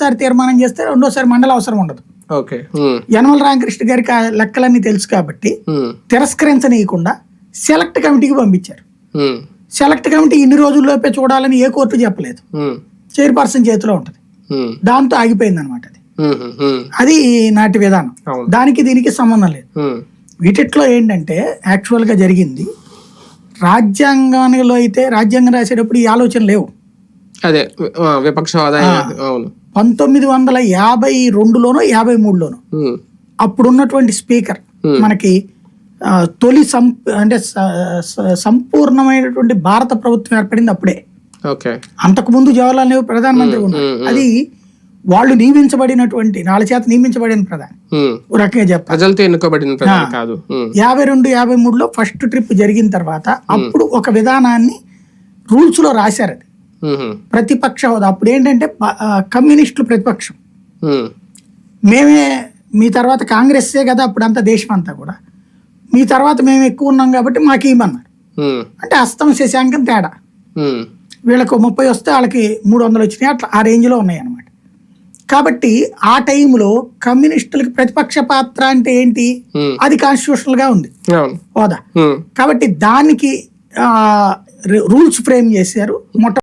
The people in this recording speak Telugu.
ఒకటోసారి తీర్మానం చేస్తే రెండోసారి మండలి అవసరం ఉండదు. ఓకే. యనమల రామకృష్ణ గారికి ఆ లెక్కలన్నీ తెలుసు కాబట్టి తిరస్కరించనీయకుండా సెలెక్ట్ కమిటీకి పంపించారు. సెలెక్ట్ కమిటీ ఇన్ని రోజుల్లోపే చూడాలని ఏ కోర్టు చెప్పలేదు. చైర్పర్సన్ చేతిలో ఉంటుంది. దాంతో ఆగిపోయింది అనమాట అది అది నాటి విధానం. దానికి దీనికి సంబంధం లేదు. వీటిట్లో ఏంటంటే యాక్చువల్గా జరిగింది రాజ్యాంగంలో అయితే రాజ్యాంగం రాసేటప్పుడు ఈ ఆలోచన లేవు. అదే విపక్ష అవును. పంతొమ్మిది వందల యాభై రెండులోనో యాభై మూడులోనో. అప్పుడున్నటువంటి స్పీకర్. మనకి తొలి సం అంటే సంపూర్ణమైనటువంటి భారత ప్రభుత్వం ఏర్పడింది అప్పుడే. ఓకే. అంతకుముందు జవహర్లాల్ నెహ్రూ ప్రధానమంత్రి ఉన్నారు. అది వాళ్ళు నియమించబడినటువంటి వాళ్ళ చేత నియమించబడిన ప్రధాని. రకంగా చెప్పాలి. ప్రజలతో ఎన్నుకోబడిన ప్రధాని కాదు. యాభై రెండు యాభై మూడులో ఫస్ట్ ట్రిప్ జరిగిన తర్వాత అప్పుడు ఒక విధానాన్ని రూల్స్లో రాశారు అది ప్రతిపక్ష హోదా అప్పుడు ఏంటంటే కమ్యూనిస్టులు ప్రతిపక్షం. మేమే. మీ తర్వాత కాంగ్రెస్సే కదా అప్పుడంతా దేశం అంతా కూడా. మీ తర్వాత మేము ఎక్కువ ఉన్నాం కాబట్టి మాకు ఇవ్వమన్నారు ఉమ్, అంటే అస్తం శశాంకం తేడా. వీళ్ళకు ముప్పై వస్తే వాళ్ళకి మూడు వందలు వచ్చినాయి అట్లా ఆ రేంజ్లో ఉన్నాయి అన్నమాట కాబట్టి ఆ టైంలో కమ్యూనిస్టులకి ప్రతిపక్ష పాత్ర అంటే ఏంటి? అది కాన్స్టిట్యూషనల్గా ఉంది హోదా. కాబట్టి దానికి రూల్స్ ఫ్రేమ్ చేశారు. మొట్ట